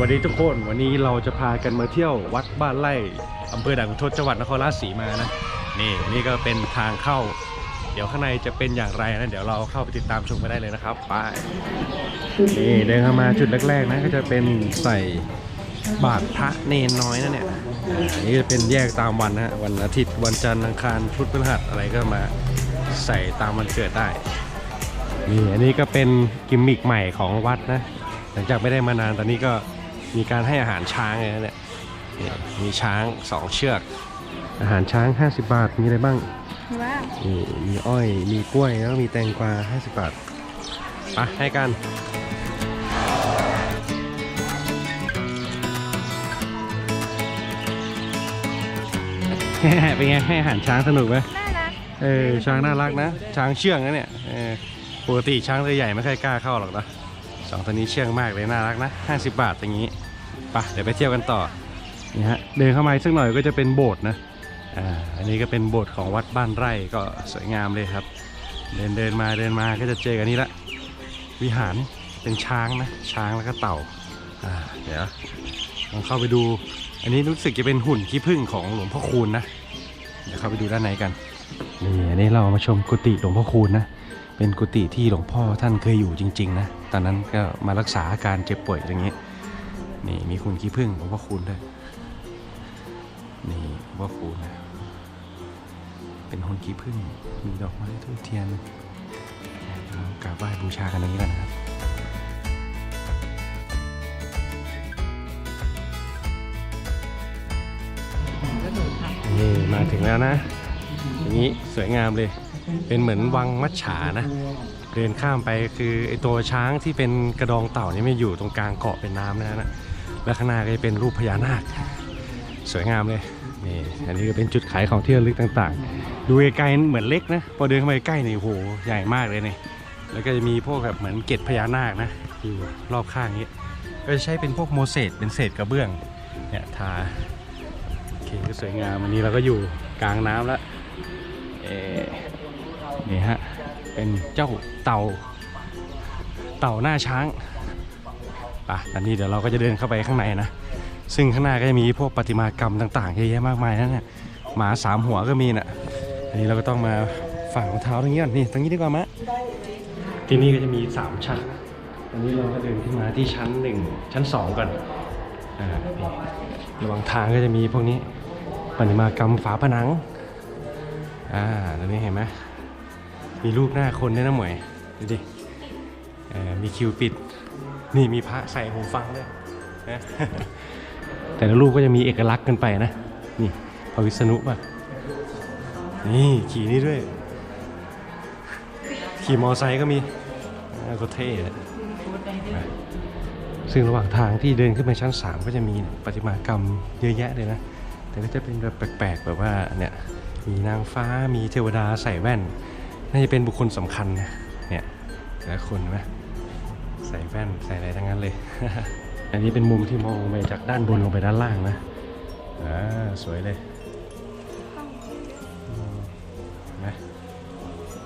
วัสดีทุกคนวันนี้เราจะพากันมาเที่ยววัดบ้านไร่อำเภอด่านขุนทดจังหวัดนครราชสีมานะนี่นี่ก็เป็นทางเข้า เดี๋ยวข้างในจะเป็นอย่างไรนะเดี๋ยวเราเข้าไปติดตามชมกันได้เลยนะครับไปนี่เดินเข้ามาจุดแรกๆนะก็จะเป็นใส่บาตรพระเนนน้อยนะเนี่ยอันนี้จะเป็นแยกตามวันนะฮะวันอาทิตย์วันจันทร์อังคารพุธพฤหัสอะไรก็มาใส่ตามวันเกิดได้นี่อันนี้ก็เป็นกิมมิกใหม่ของวัดนะ หลังจากไม่ได้มานานตอนนี้ก็ มีการให้อาหารช้างเลยนะเนี่ยนี่มีช้างสองเชือก อาหารช้าง 50 บาท มีอะไรบ้างว้าวนี่มีอ้อย มีกล้วย แล้วก็มีแตงกวา 50 บาทไปให้กันเป็นไงให้อาหารช้างสนุกไหมน่ารัก เออ ช้างน่ารักนะ ช้างเชื่องนะเนี่ยเออปกติช้างตัวใหญ่ไม่ค่อยกล้าเข้าหรอกนะสองตัวนี้เชื่องมากเลยน่ารักนะ 50 บาทอย่างนี้ไปะเดี๋ยวไปเที่ยวกันต่อนี่ฮะเดินเข้ามาสักหน่อยก็จะเป็นโบสถ์นะอ่าอันนี้ก็เป็นโบสถ์ของวัดบ้านไร่ก็สวยงามเลยครับ เดินเดินมาเดินมาก็จะเจอกันนี้ละวิหารเป็นช้างนะช้างแล้วก็เต่าอ่าเดี๋ยวลองเข้าไปดู อันนี้รู้สึกจะเป็นหุ่นขี้ผึ้งของหลวงพ่อคูณนะเดี๋ยวเข้าไปดูด้านในกันนี่อันนี้เรามาชมกุฏิหลวงพ่อคูณนะเป็นกุฏิที่หลวงพ่อท่านเคยอยู่จริง ๆ นะ ตอนนั้นก็มารักษาอาการเจ็บป่วยอย่างนี้ นี่มีคุณขี้ผึ้งหลวงพ่อคูณด้วยนี่หลวงพ่อคูณนะเป็นหุ่นขี้ผึ้งมีดอกไม้ทูบเทียนกราบไหว้บูชากันอย่างนี้กันนะครับนี่มาถึงแล้วนะอย่างนี้สวยงามเลย เป็นเหมือนวังมัจฉานะ เดินข้ามไปคือไอตัวช้างที่เป็นกระดองเต่านี่ไม่อยู่ตรงกลางเกาะเป็นน้ำนะนะ แล้วข้างหน้าก็จะเป็นรูปพญานาค สวยงามเลยนี่อันนี้ก็เป็นจุดขายของที่ระลึกต่างๆ ดูไกลๆเหมือนเล็กนะ พอเดินเข้าไปใกล้นี่โอ้โหใหญ่มากเลยนี่แล้วก็จะมีพวกแบบเหมือนเกล็ดพญานาคนะอยู่รอบข้างนี้ก็จะใช้เป็นพวกโมเสสเป็นเศษกระเบื้องเนี่ยทาโอเคก็สวยงามวันนี้เราก็อยู่กลางน้ำแล้วเอ่อนี่ฮะเป็นเจ้าเต่าเต่าหน้าช้าง ป่ะตอนนี้เดี๋ยวเราก็จะเดินเข้าไปข้างในนะ ซึ่งข้างหน้าก็จะมีพวกประติมากรรมต่างๆเยอะแยะมากมายนะเนี่ยหมาสามหัวก็มีน่ะอันนี้เราก็ต้องมาฝังรองเท้าตรงนี้ก่อนนี่ตรงนี้ดีกว่ามะที่นี่ก็จะมี 3 ชั้นตอนนี้เราก็เดินขึ้นมาที่ชั้น 1 ชั้น 2 ก่อนอ่าระหว่างทางก็จะมีพวกนี้ปฏิมากรรมฝาผนังอ่าตรงนี้เห็นไหมมีรูปหน้าคนด้วยนะหมวยดูดิอ่อมีคิวปิด นี่มีพระใส่หูฟังด้วยนะแต่ละรูปก็จะมีเอกลักษณ์กันไปนะ นี่พระวิษณุป่ะ นี่ขี่นี่ด้วย ขี่มอไซค์ก็มีก็เท่เลยซึ่งระหว่างทางที่เดินขึ้นไปชั้น 3 ก็จะมีประติมากรรมเยอะแยะเลยนะ แต่ก็จะเป็นแบบแปลกๆแบบว่าเนี่ยมีนางฟ้ามีเทวดาใส่แว่น น่าจะเป็นบุคคลสำคัญนะเนี่ยแต่ละคนนะ ใส่แว่นใส่อะไรทั้งนั้นเลย อันนี้เป็นมุมที่มองไปจากด้านบนลงไปด้านล่างนะอ่าสวยเลยอืมเห็นไหม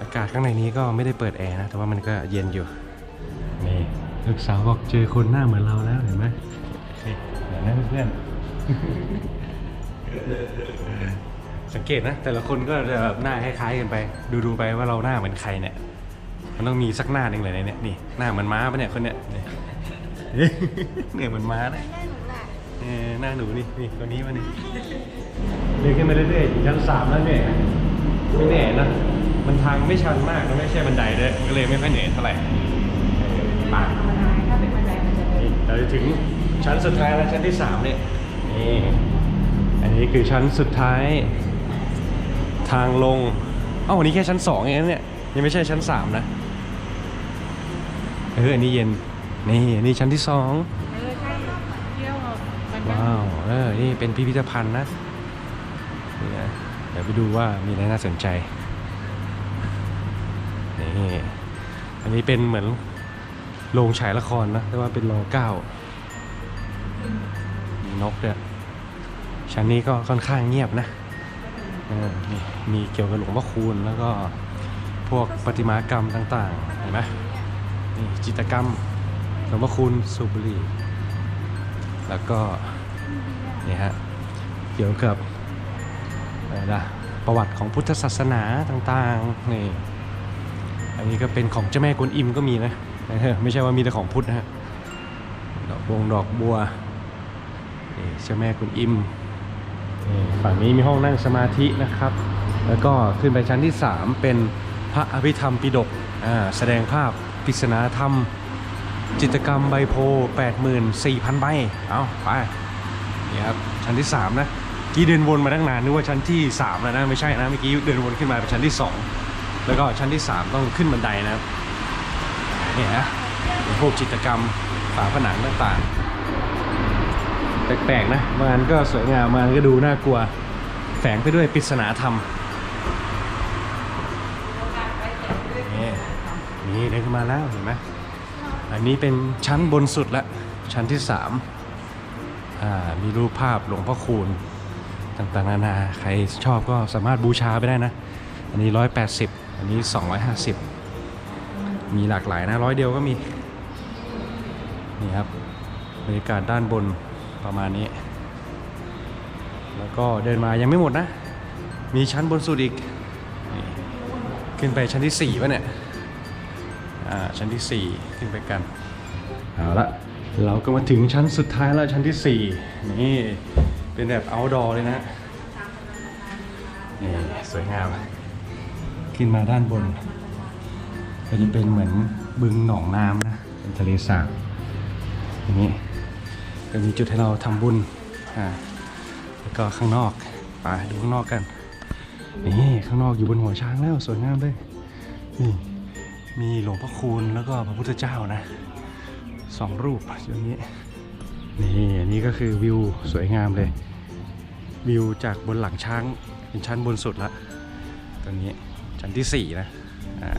อากาศข้างในนี้ก็ไม่ได้เปิดแอร์นะ แต่ว่ามันก็เย็นอยู่ นี่ลูกสาวบอกเจอคนหน้าเหมือนเราแล้วเห็นไหมนี่เห็นไหมเพื่อนๆสังเกตนะ แต่ละคนก็จะแบบหน้าคล้ายๆกันไปดูดูๆไปว่าเราหน้าเหมือนใครเนี่ย มันต้องมีสักหน้าหนึ่งเลยในเนี่ยนี่หน้าเหมือนม้าปะเนี่ยคนเนี่ยนี่เนี่ยเหมือนม้านะแม่หนูล่ะเออหน้าหนูนี่นี่ตัวนี้มานี่เดินขึ้นมาเรื่อยๆถึงชั้นสามแล้วเนี่ยไม่แน่นะมันทางไม่ชันมากแล้วไม่ใช่บันไดด้วยก็เลยไม่ค่อยเหนื่อยเท่าไหร่เออไปธรรมดาถ้าเป็นบันไดมันจะนี่เราจะถึงชั้นสุดท้ายแล้วชั้นที่สามเนี่ยนี่อันนี้คือชั้นสุดท้าย ทางลงเอ้าวันนี้แค่ชั้นสองเองนะเนี่ยยังไม่ใช่ชั้นสามนะ เอออันนี้เย็น นี่อันนี้ชั้นที่สองเออใช่เที่ยวมันว้าวเออนี่เป็นพิพิธภัณฑ์นะนี่นะเดี๋ยวไปดูว่ามีอะไรน่าสนใจนี่อันนี้เป็นเหมือนโรงฉายละครนะแต่ว่าเป็นรอเก้ามีนกด้วยชั้นนี้ก็ค่อนข้างเงียบนะเออนี่มีเกี่ยวกับหลวงพ่อคูณแล้วก็พวกประติมากรรมต่างๆ เห็นไหม นี่จิตกรรมหลวงพ่อคูณสูบุรีแล้วก็นี่ฮะเกี่ยวกับอะไรนะประวัติของพุทธศาสนาต่างๆนี่อันนี้ก็เป็นของเจ้าแม่กวนอิมก็มีนะไม่ใช่ว่ามีแต่ของพุทธนะฮะดอกบงดอกบัวนี่เจ้าแม่กวนอิมนี่ฝั่งนี้มีห้องนั่งสมาธินะครับ แล้วก็ขึ้นไปชั้นที่ 3 เป็นพระอภิธรรมปิฎกแสดงภาพ ริศนาธรรม จิตกรรมใบโพ 84,000 ใบ เอาไปนี่ครับชั้นที่ 3 นะกี้เดินวนมาตั้งนานนึกว่าชั้นที่ 3 แล้วนะ ไม่ใช่นะเมื่อกี้เดินวนขึ้นมาเป็นชั้นที่ 2 แล้วก็ชั้นที่ 3 ต้องขึ้นบันไดนะครับเนี่ยนะพวกจิตกรรมฝาผนังต่างๆ แปลกๆนะบางอันก็สวยงามบางอันก็ดูน่ากลัว แฝงไปด้วยปริศนาธรรม นี่ นี่เดินขึ้นมาแล้วเห็นไหมอันนี้เป็นชั้นบนสุดละชั้นที่สามมีรูปภาพหลวงพ่อคูณต่างๆนานาใครชอบก็สามารถบูชาไปได้นะ อันนี้ 180 อันนี้ 250 มีหลากหลายนะร้อยเดียวก็มี นี่ครับบรรยากาศด้านบนประมาณนี้ แล้วก็เดินมายังไม่หมดนะ มีชั้นบนสุดอีก ขึ้นไปชั้นที่4ป่ะเนี่ย ชั้นที่ 4 ขึ้นไปกันเอาละเราก็มาถึงชั้นสุดท้ายแล้วชั้นที่ 4 นี่เป็นแบบ outdoor เลยนะนี่สวยงาม ขึ้นมาด้านบน ก็จะเป็นเหมือนบึงหนองน้ำนะ เป็นทะเลสาบอย่างนี้ก็มีจุดให้เราทำบุญอ่าแล้วก็ข้างนอกไปดูข้างนอกกันนี่ข้างนอกอยู่บนหัวช้างแล้วสวยงามเลยนี่ มีหลวงพ่อคูณแล้วก็พระพุทธเจ้านะสองรูปอย่างนี้นี่อันนี้ก็คือวิวสวยงามเลย วิวจากบนหลังช้างเป็นชั้นบนสุดละตรงนี้ชั้นที่สี่นะอ่า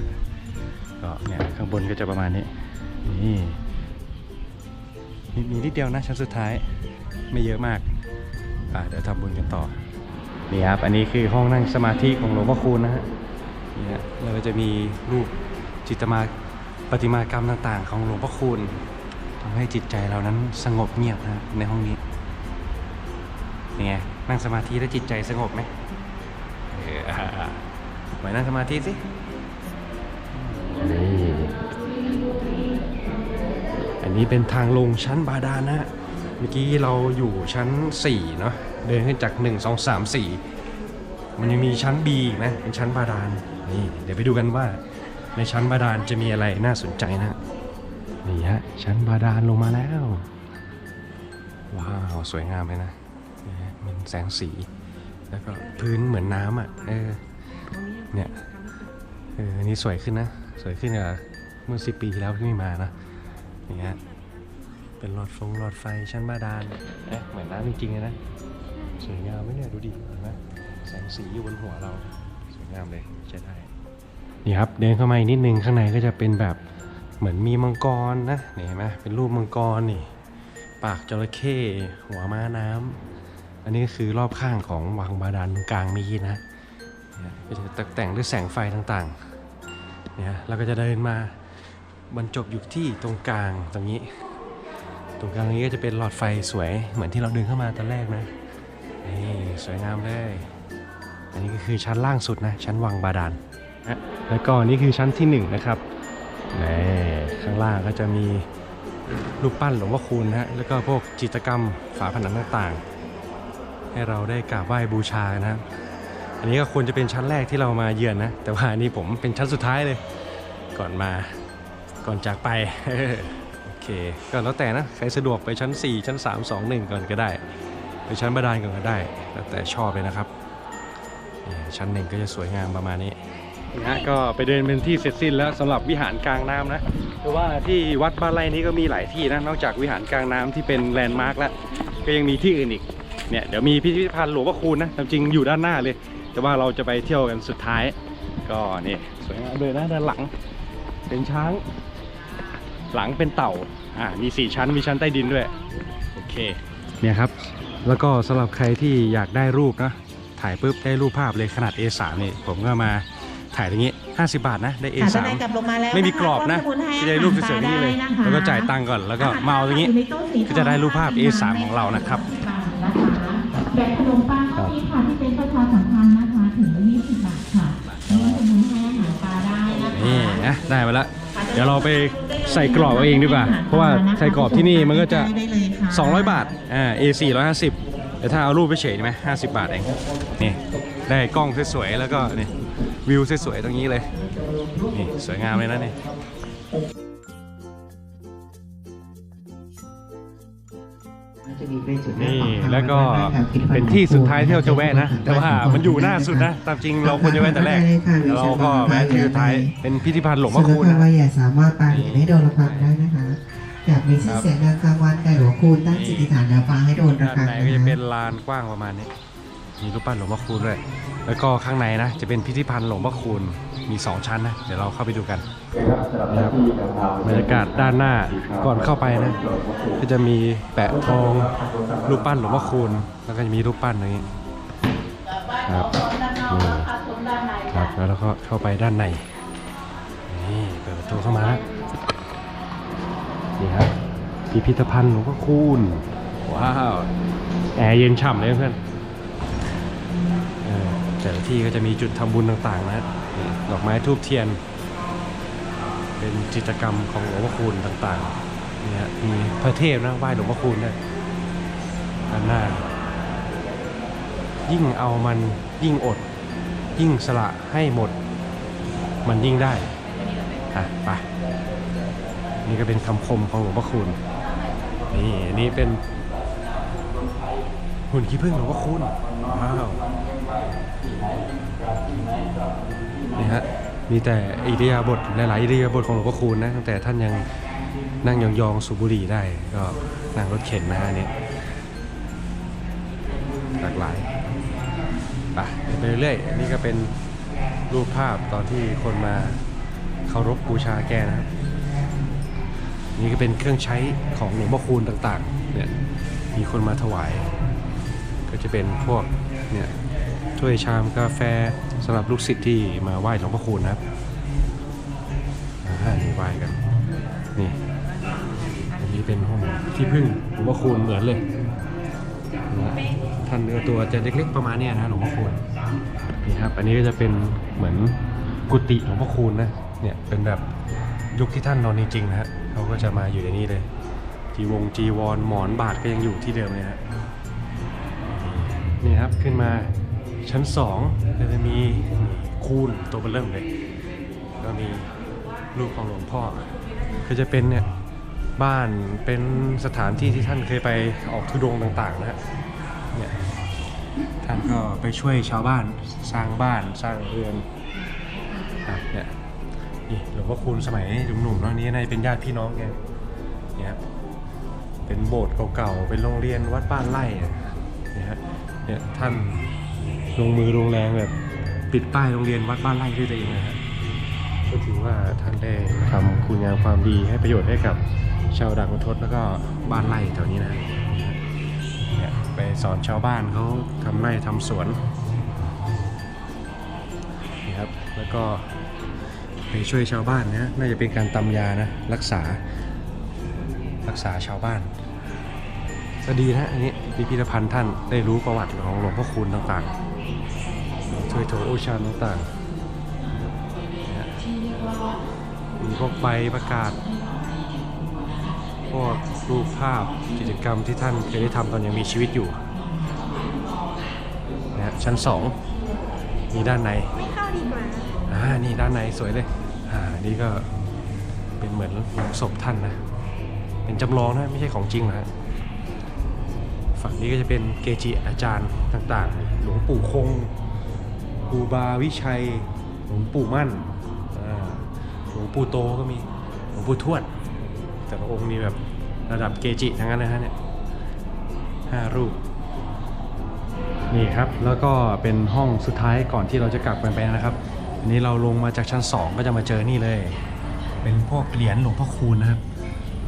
ก็เนี่ยข้างบนก็จะประมาณนี้นี่มีมีนิดเดียวนะชั้นสุดท้ายไม่เยอะมากอ่าเดี๋ยวทำบุญกันต่อนี่ครับอันนี้คือห้องนั่งสมาธิของหลวงพ่อคูณนะฮะนี่ฮะแล้วก็จะมีรูป จิตมาประติมากรรมต่างๆ ของหลวงพ่อคูณทำให้จิตใจเรานั้นสงบเงียบนะในห้องนี้ยังไงนั่งสมาธิแล้วจิตใจสงบไหมเอออ่าๆไหวนั่งสมาธิสิอันนี้เป็นทางลงชั้นบาดาลนะเมื่อกี้เราอยู่ชั้น 4 เนาะเดินขึ้นจาก 1 2 3 4 มันยังมีชั้น B อีกนะเป็นชั้นบาดาลนี่เดี๋ยวไปดูกันว่า ในชั้นบาดาลจะมีอะไรน่าสนใจนะ นี่ฮะ ชั้นบาดาลลงมาแล้ว ว้าว สวยงามเลยนะมันแสงสี แล้วก็พื้นเหมือนน้ำอะ เออ เนี่ย เออนนี้สวยขึ้นนะ สวยขึ้นกว่าเมื่อสิปีที่แล้วที่ไม่มานะนี่ฮะเป็นหลอดฟงหลอดไฟชั้นบาดาลเอ๊ะเหมือนน้ำจริงๆเลยนะ สวยงามไหมเนี่ยดูดิเห็นไหมแสงสีอยู่บนหัวเรา สวยงามเลยใช้ได้ นี่ครับเดินเข้ามาอีกนิดนึงข้างในก็จะเป็นแบบเหมือนมีมังกรนะเห็นไหมเป็นรูปมังกรนี่ปากจระเข้หัวม้าน้ำอันนี้ก็คือรอบข้างของวังบาดาลกลางมีนะเนี่ยก็จะตกแต่งด้วยแสงไฟต่างๆเนี่ยเราก็จะเดินมาบรรจบอยู่ที่ตรงกลางตรงนี้ ตรงกลางนี้ก็จะเป็นหลอดไฟสวยเหมือนที่เราเดินเข้ามาตอนแรกนะนี่สวยงามเลย อันนี้ก็คือชั้นล่างสุดนะชั้นวังบาดาลนะ แล้วก็นี่คือชั้นที่หนึ่งนะครับนี่ข้างล่างก็จะมีรูปปั้นหลวงพ่อคูณนะฮะแล้วก็พวกจิตรกรรมฝาผนังต่างๆ ให้เราได้กราบไหว้บูชานะครับ อันนี้ก็ควรจะเป็นชั้นแรกที่เรามาเยือนนะ แต่ว่านี้ผมเป็นชั้นสุดท้ายเลย ก่อนมาก่อนจากไปโอเคก็แล้วแต่นะใครสะดวกไปชั้น 4 ชั้น 3 2 1 ก่อนก็ได้ ไปชั้นบาดาลก่อนก็ได้ แล้วแต่ชอบเลยนะครับ ชั้นหนึ่งก็จะสวยงามประมาณนี้ นะฮะก็ไปเดินเป็นที่เสร็จสิ้นแล้วสำหรับวิหารกลางน้ำนะเพราะว่าที่วัดบ้านไร่นี้ก็มีหลายที่นะนอกจากวิหารกลางน้ำที่เป็นแลนด์มาร์กแล้วก็ยังมีที่อื่นอีกเนี่ยเดี๋ยวมีพิพิธภัณฑ์หลวงพ่อคูณนะตามจริงอยู่ด้านหน้าเลย แต่ว่าเราจะไปเที่ยวกันสุดท้าย ก็นี่สวยงามเลยนะด้านหลัง เป็นช้าง หลังเป็นเต่าอ่ามี4ชั้นมีชั้นใต้ดินด้วยโอเคเนี่ยครับแล้วก็สำหรับใครที่อยากได้รูปนะถ่ายปุ๊บได้รูปภาพเลยขนาด A3 นี่ผมก็มา ถ่ายอย่างงี้50 บาทนะได้ค่ะ A3 ด้านในกลับลงมาแล้วไม่มีกรอบนะสมุนไพรจะได้รูปสวยๆนี่เลยอาหารปาได้นะคะ แล้วก็จ่ายตังค์ก่อนแล้วก็มาเอาอย่างงี้ ก็จะได้รูปภาพ A3 ของเรานะครับ แบบขนมปังก็มีค่ะที่เป็นประชาสัมพันธ์นะคะถึง20บาทค่ะไม่ว่าสมุนไพรอาหารปลาได้นะคะ นี่นะได้มาแล้วเดี๋ยวเราไปใส่กรอบเอาเองดีกว่า เพราะว่าใส่กรอบที่นี่มันก็จะได้เลยค่ะ200 บาทอ่า A4 150แต่ถ้าเอารูปไปเฉยไหม50 บาทเองนี่ได้กล้องสวยๆแล้วก็นี่ วิวสวยๆตรงนี้เลย นี่สวยงามเลยนะนี่จะมีเป็นจุดแรกนี่ของทางแล้วก็วัดบ้านแถวคิดฟัเป็นที่สุดท้ายที่เราจะแวะนะ แต่ว่ามันอยู่หน้าสุดนะตามจริงเราควรจะแวะแต่แรกแต่เราก็แวะที่สุดท้ายเป็นพิพิธภัณฑ์หลวงพ่อคูณสำนักนะพระยาสามารถปาเหรียญให้โดนระฆังได้นะคะอยากมีชื่อเสียงดังกลางวันแต่หลวงคูณตั้งจิตอธิษฐานแล้วฟังให้โดนระด้านฆังในนะก็จะเป็คะนลานกว้างประมาณนี้ มีรูปปั้นหลวงพ่อคูณด้วย แล้วก็ข้างในนะจะเป็นพิพิธภัณฑ์หลวงพ่อคูณมี 2 ชั้นนะ เดี๋ยวเราเข้าไปดูกันนะครับบรรยากาศด้านหน้าก่อนเข้าไปนะ ก็จะมีแปะทองรูปปั้นหลวงพ่อคูณแล้วก็จะมีรูปปั้นอย่างนี้ครับนี่ครับแล้วเราก็เข้าไปด้านในนี่เปิดประตูเข้ามาแล้วนี่ครับพิพิธภัณฑ์หลวงพ่อคูณว้าวแอร์เย็นฉ่ำเลยเพื่อนเออ แต่ละที่ก็จะมีจุดทำบุญต่างๆนะดอกไม้ทูบเทียน เป็นจิตกรรมของหลวงพ่อคูณต่างๆนี่ฮะมีพระเทพนะไหว้หลวงพ่อคูณด้วยด้านหน้า ยิ่งเอามันยิ่งอด ยิ่งสละให้หมด มันยิ่งได้อะไปนี่ก็เป็นคำคมของหลวงพ่อคูณนี่อันนี้เป็นหุ่นขี้ผึ้งหลวงพ่อคูณว้าว นี่ฮะมีแต่อิริยาบถหลายๆอิริยาบถของหลวงพ่อคูณนะตั้งแต่ท่านยังนั่งยองๆสูบบุหรี่ได้ก็นั่งรถเข็นนะฮะนี่หลากหลายไปไปเรื่อยๆนนี่ก็เป็นรูปภาพตอนที่คนมาเคารพบูชาแกนะครับ นี่ก็เป็นเครื่องใช้ของหลวงพ่อคูณต่างๆเนี่ยมีคนมาถวาย ก็จะเป็นพวกเนี่ย ถ้วยชามกาแฟสำหรับลูกศิษย์ที่มาไหว้หลวงพ่อคูณนะครับอ่านี่ไหว้กันนี่อันนี้เป็นห้องที่พึ่งหลวงพ่อคูณเหมือนเลยท่านเนื้อตัวจะเล็กๆประมาณนี้นะหลวงพ่อคูณนี่ครับอันนี้ก็จะเป็นเหมือนกุฏิหลวงพ่อคูณนะเนี่ยเป็นแบบยุคที่ท่านนอนจริงๆนะฮะเขาก็จะมาอยู่ในนี้เลยจีวงจีวรหมอนบาทก็ยังอยู่ที่เดิมเลยฮะนี่ครับขึ้นมา ชั้นสองก็จะมีคูณตัวเบลเริ่มเลยก็มีรูปของหลวงพ่อก็จะเป็นเนี่ยบ้านเป็นสถานที่ที่ท่านเคยไปออกทุดงต่างๆนะฮะเนี่ยท่านก็ไปช่วยชาวบ้านสร้างบ้านสร้างเรือนอะเนี่ยนี่หลวงพ่อคูณสมัยหนุ่มๆเนาะนี่น่าจะเป็นญาติพี่น้องแกเนี่ยครับเป็นโบสถ์เก่าๆเป็นโรงเรียนวัดบ้านไร่เนี่ยฮะเนี่ยท่าน ลงมือลงแรงแบบปิดป้ายโรงเรียนวัดบ้านไร่ด้วยตัวเองนะฮะก็ถือว่าท่านได้ทำคุณงามความดีให้ประโยชน์ให้กับชาวด่านคุณทศแล้วก็บ้านไร่แถวนี้นะฮะเนี่ยไปสอนชาวบ้านเขาทำไร่ทำสวนนี่ครับแล้วก็ไปช่วยชาวบ้านนะน่าจะเป็นการตำยานะรักษารักษาชาวบ้านก็ดีนะอันนี้พิพิธภัณฑ์ท่านได้รู้ประวัติของหลวงพ่อคูณต่างๆ ถ้วยโถโอชานต่างๆ มีพวกใบประกาศ พวกรูปภาพกิจกรรมที่ท่านเคยได้ทำตอนยังมีชีวิตอยู่นะฮะชั้นสองมีด้านใน ไม่เข้าดีกว่าอ่า นี่ด้านในสวยเลย อ่า นี่ก็เป็นเหมือนหลุมศพท่านนะ เป็นจำลองนะไม่ใช่ของจริงนะฮะฝั่งนี้ก็จะเป็นเกจิอาจารย์ต่างๆ หลวงปู่คง ครูบาวิชัยหลวงปู่มั่นหลวงปู่โตก็มีหลวงปู่ทวด แต่ละองค์มีแบบระดับเกจิทั้งนั้นเลยฮะเนี่ยห้ารูปนี่ครับ แล้วก็เป็นห้องสุดท้ายก่อนที่เราจะกลับกันไปนะครับ อันนี้เราลงมาจากชั้น 2 ก็จะมาเจอนี่เลย เป็นพวกเหรียญหลวงพ่อคูณนะครับ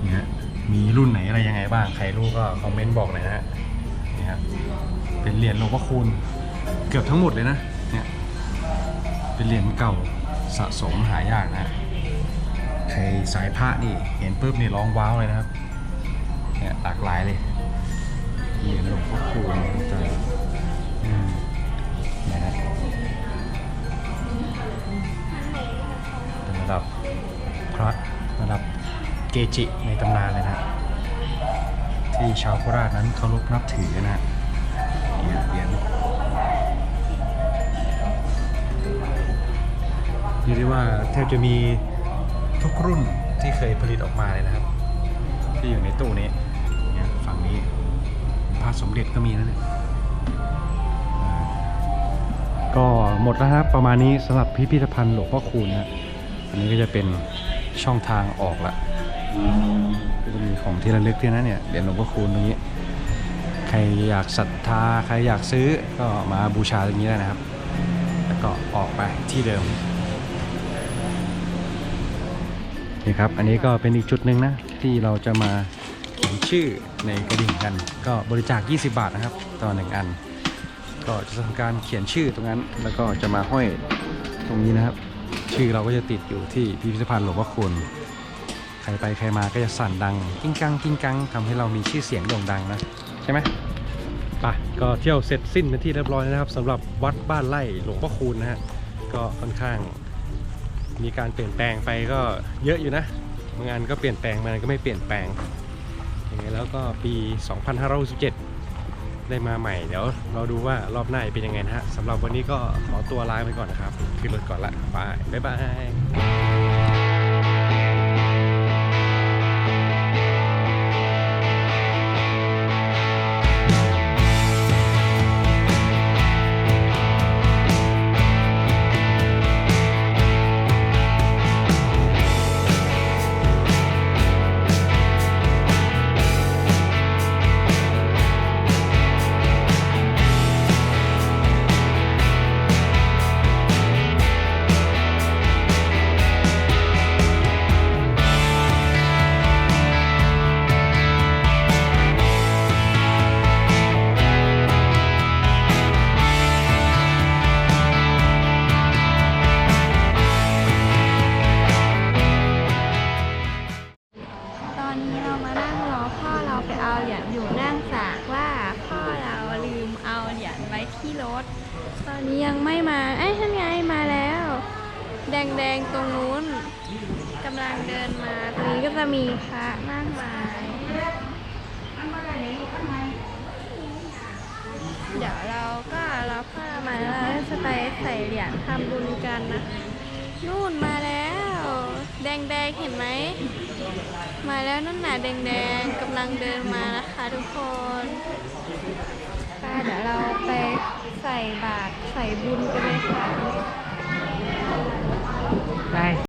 นี่ฮะมีรุ่นไหนอะไรยังไงบ้าง ใครรู้ก็คอมเมนต์บอกหน่อยนะฮะนี่ครับเป็นเหรียญหลวงพ่อคูณเกือบทั้งหมดเลยนะ เนี่ยเป็นเหรียญเก่าสะสมหายากนะใครสายพระนี่เห็นปุ๊บนี่ร้องว้าวเลยนะครับเนี่ยหลากหลายเลยเหรียญหลวงพ่อคูณต่างๆอืมนะฮะเป็นระดับพระระดับเกจิในตำนานเลยนะที่ชาวโคราชนั้นเคารพนับถือนะเหรียญ ได้ว่าแทบจะมีทุกรุ่นที่เคยผลิตออกมาเลยนะครับ ที่อยู่ในตู้นี้เนี่ยฝั่งนี้พระสมเด็จก็มีนะเนี่ยก็หมดแล้วครับประมาณนี้สำหรับพิพิธภัณฑ์หลวงพ่อคูณนะอันนี้ก็จะเป็นช่องทางออกละก็จะมีของที่ระลึกที่นั่นเนี่ยเหรียญหลวงพ่อคูณตรงนี้ ใครอยากศรัทธาใครอยากซื้อก็มาบูชาตรงนี้ได้นะครับ แล้วก็ออกไปที่เดิม นี่ครับ อันนี้ก็เป็นอีกจุดหนึ่งนะ ที่เราจะมาเขียนชื่อในกระดิ่งกัน ก็บริจาค 20 บาทนะครับต่อหนึ่งอัน ก็จะทำการเขียนชื่อตรงนั้น แล้วก็จะมาห้อยตรงนี้นะครับ ชื่อเราก็จะติดอยู่ที่พิพิธภัณฑ์หลวงพ่อคูณใครไปใครมาก็จะสั่นดังกิ้งกังกิ้งกังทำให้เรามีชื่อเสียงโด่งดังนะใช่ไหมป่ะก็เที่ยวเสร็จสิ้นเป็นที่เรียบร้อยนะครับสำหรับวัดบ้านไร่หลวงพ่อคูณนะฮะก็ค่อนข้าง มีการเปลี่ยนแปลงไปก็เยอะอยู่นะบางอันก็เปลี่ยนแปลงบางอันก็ไม่เปลี่ยนแปลงอย่างไงแล้วก็ปี 2567 ได้มาใหม่เดี๋ยวเราดูว่ารอบหน้าเป็นยังไงนะฮะสำหรับวันนี้ก็ขอตัวลาไปก่อนนะครับขึ้นรถก่อนละบายบ๊ายบาย อ้ท่านไงมาแล้ว แดงๆตรงนู้นกำลังเดินมาตรงนี้ก็จะมีพระนั่งไม้เดี๋ยวเราก็รับพ่อมาแล้วเราจะไปใส่เหรียญทำบุญกันนะนู่นมาแล้ว แดงๆเห็นไหมมาแล้วนั่นน่ะแดงๆกำลังเดินมานะคะทุกคนเดี๋ยวเราไป ใส่บาตรใส่บุญกันเลยค่ะ ไป